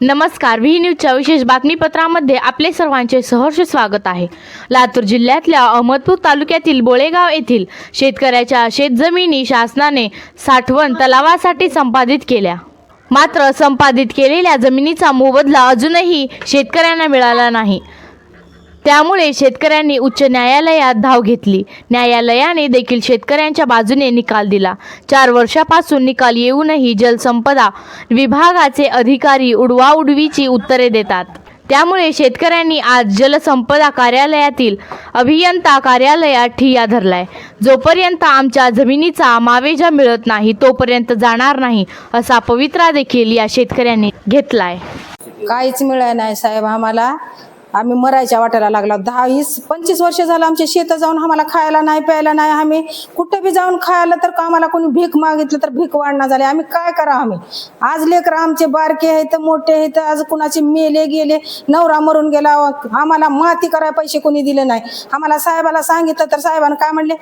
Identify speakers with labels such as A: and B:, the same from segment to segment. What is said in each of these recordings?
A: नमस्कार व्ही न्यूजच्या विशेष बातमीपत्रामध्ये आपले सर्वांचे सहर्ष स्वागत आहे. लातूर जिल्ह्यातल्या अहमदपूर तालुक्यातील बोळेगाव येथील शेतकऱ्याच्या शेतजमिनी शासनाने साठवण तलावासाठी संपादित केल्या. मात्र संपादित केलेल्या जमिनीचा मोबदला अजूनही शेतकऱ्यांना मिळाला नाही. त्यामुळे शेतकऱ्यांनी उच्च न्यायालयात धाव घेतली. न्यायालयाने देखील शेतकऱ्यांच्या बाजूने निकाल दिला. चार वर्षापासून निकाल येऊनही जलसंपदा विभागाचे अधिकारी उडवाउडवीची उत्तरे देतात. त्यामुळे शेतकऱ्यांनी आज जलसंपदा कार्यालयातील अभियंता कार्यालयात ठिय्या धरलाय. जोपर्यंत आमच्या जमिनीचा मावेजा मिळत नाही तोपर्यंत जाणार नाही असा पवित्रा देखील या शेतकऱ्यांनी घेतलाय.
B: काहीच मिळालं नाही साहेब आम्हाला. आम्ही मरायच्या वाटायला लागला. दहा वीस पंचवीस वर्ष झालं आमच्या शेतं जाऊन आम्हाला खायला नाही प्यायला नाही. आम्ही कुठं बी जाऊन खायला तर का आम्हाला कोणी भीक मागितलं तर भीक वाढणार झाली. आम्ही काय करा आम्ही? आज लेकर आमचे बारके आहेत मोठे आहेत. आज कुणाचे मेले गेले नवरा मरून गेला. आम्हाला माती करायला पैसे कोणी दिले नाही. आम्हाला साहेबाला सांगितलं तर साहेबांना काय म्हणले?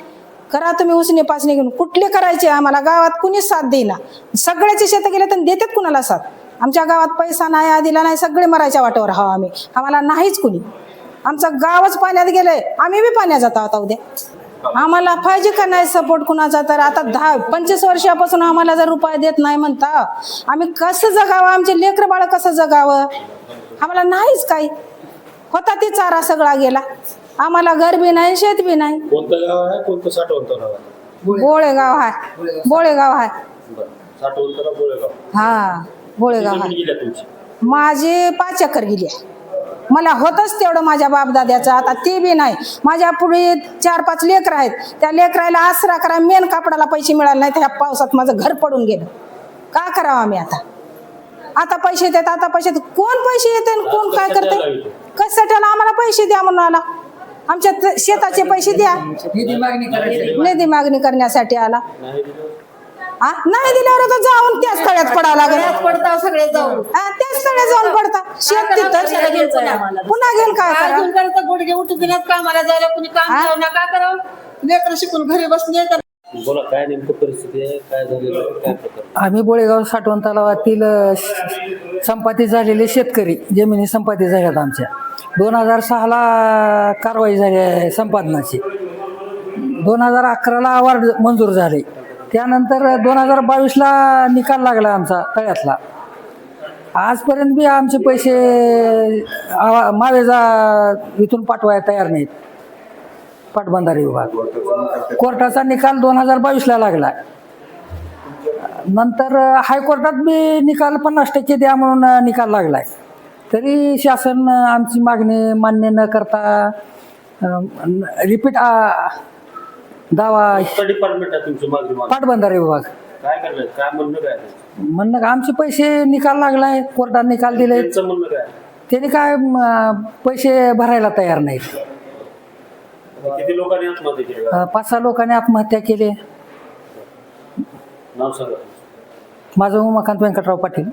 B: करा तुम्ही उसने पाचने घेऊन. कुठले करायचे? आम्हाला गावात कुणीच साथ देईना. सगळ्याचे शेत गेले तर देतात कुणाला साथ? आमच्या गावात पैसा नाही हा दिला नाही सगळे मरायच्या वाटेवर हवा आम्ही. आम्हाला नाहीच कुणी. आमचं गावच पाण्यात गेलंय. आम्ही बी पाण्यात जातो आता उद्या. आम्हाला पाहिजे का नाही सपोर्ट कुणाचा? तर आता दहा पंचवीस वर्षापासून आम्हाला जर रुपये देत नाही म्हणता आम्ही कसं जगावं? आमचे लेकर बाळ कसं जगावं? आम्हाला नाहीच काही. होता ते चारा सगळा गेला. आम्हाला घर बी नाही शेत बी नाही. बोळेगाव आहे. बोळेगाव आहे.
C: बरं.
B: हा
C: गेल्या तुमची.
B: माझे पाच एकर गेली आहे. मला होतच तेवढं माझ्या बापदाद्याचं आता ते बी नाही. माझ्या पुढे चार पाच लेकर आहेत. त्या लेकराला आसरा करा. मेन कापडाला पैसे मिळाले नाही त्या पावसात माझं घर पडून गेलं. का करावं आम्ही आता? आता पैसे देत आता पैसे देत. कोण पैसे येते आणि कोण काय करते? कशासाठी आम्हाला पैसे द्या म्हणून आला. आमच्या त- शेताचे पैसे द्या. निधी मागणी करण्यासाठी आला.
C: नाही दिलं.
B: हा? नाही दिल्यावर तर जाऊन त्याच तळ्यात पडावं लागेल.
D: पडता सगळे जाऊन.
B: हा, त्याच तळ्यात जाऊन पडता. शेत तिथं पुन्हा घेऊन काय करा
D: अजून करता गुडघे उठून दिल्यात कामाला जायला कुणी काम
B: हा?
D: करावं ना काय करावं. लेकर शिकून घरी बसले तर
C: बोला काय नेमकं परिस्थिती आहे? काय झालेलं आहे? काय प्रकार?
E: आम्ही बोळेगाव साठवण तलावातील अ, श- संपादित झालेले शेतकरी जमिनी संपादित झाल्यात आमच्या. दोन हजार सहाला कारवाई झाली आहे संपादनाची. दोन हजार अकराला अवॉर्ड मंजूर झाले. त्यानंतर दोन हजार बावीसला निकाल लागला आमचा तळ्यातला. आजपर्यंत बी आमचे पैसे आवा- मावेजा इथून पाठवायला तयार नाहीत. पाटबंधारे विभाग. कोर्टाचा निकाल दोन हजार बावीसला लागला. नंतर हायकोर्टात बी निकाल पन्नास टक्के द्या म्हणून निकाल लागलाय. तरी शासन आमची मागणी मान्य न करता रिपीट दावा
C: कोणतं डिपार्टमेंट आहे तुमची मागणी माग?
E: पाटबंधारे विभाग.
C: काय करणार काय म्हणणं काय आहे?
E: म्हणणं का आमचे पैसे निकाल लागलाय कोर्टात निकाल दिले
C: त्यांचं म्हणणं काय आहे?
E: त्याने काय म, पैसे भरायला तयार नाहीत.
C: किती लोकांनी आत्महत्या केली?
E: अ, पाच सहा लोकांनी आत्महत्या केली.
C: नाव सांगा.
E: माझं उमाकांत व्यंकटराव पाटील.